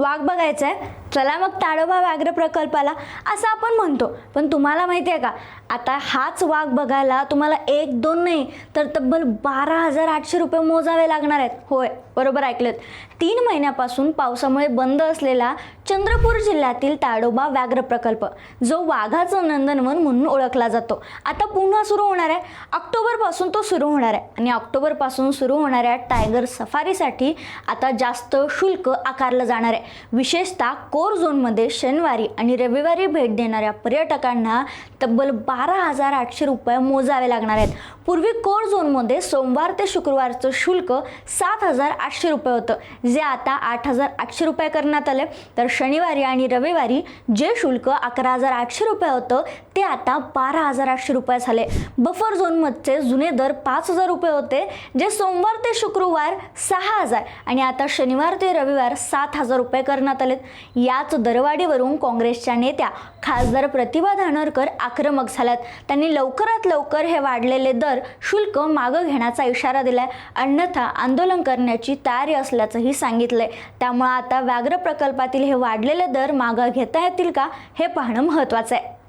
वाघ बघायचा आहे चला मग ताडोबा व्याघ्र प्रकल्पाला असं आपण म्हणतो. पण तुम्हाला माहिती आहे का आता हाच वाघ बघायला तुम्हाला एक दोन नाही तर तब्बल बारा हजार आठशे रुपये मोजावे लागणार आहेत. होय बरोबर ऐकलं तीन महिन्यापासून पावसामुळे बंद असलेला चंद्रपूर जिल्ह्यातील ताडोबा व्याघ्र प्रकल्प जो वाघाचं नंदनवन म्हणून ओळखला जातो. आता पुन्हा सुरू होणार आहे. ऑक्टोबरपासून तो सुरू होणार आहे. आणि ऑक्टोबरपासून सुरू होणाऱ्या टायगर सफारीसाठी आता जास्त शुल्क आकारलं जाणार आहे. विशेषतः फोर झोनमध्ये शनिवारी आणि रविवारी भेट देणाऱ्या पर्यटकांना तब्बल बारा हजार आठशे रुपये मोजावे लागणार आहेत. पूर्वी कोर झोनमध्ये सोमवार ते शुक्रवारचं शुल्क सात हजार आठशे रुपये होतं. जे आता आठ हजार आठशे रुपये करण्यात आले. तर शनिवारी आणि रविवारी जे शुल्क अकरा हजार आठशे रुपये होतं ते आता बारा हजार आठशे रुपये झाले. बफर झोनमधचे जुने दर पाच हजार रुपये होते जे सोमवार ते शुक्रवार सहा हजार आणि आता शनिवार ते रविवार सात हजार रुपये करण्यात आलेत. याच दरवाढीवरून काँग्रेसच्या नेत्या खासदार प्रतिभा धानोरकर आक्रमक झाल्यात. त्यांनी लवकरात लवकर हे वाढलेले दर शुल्क मागं घेण्याचा इशारा दिलाय. अन्यथा आंदोलन करण्याची तयारी असल्याचंही सांगितलंय. त्यामुळे आता व्याघ्र प्रकल्पातील हे वाढलेले दर मागं घेता येतील का हे पाहणं महत्त्वाचं आहे.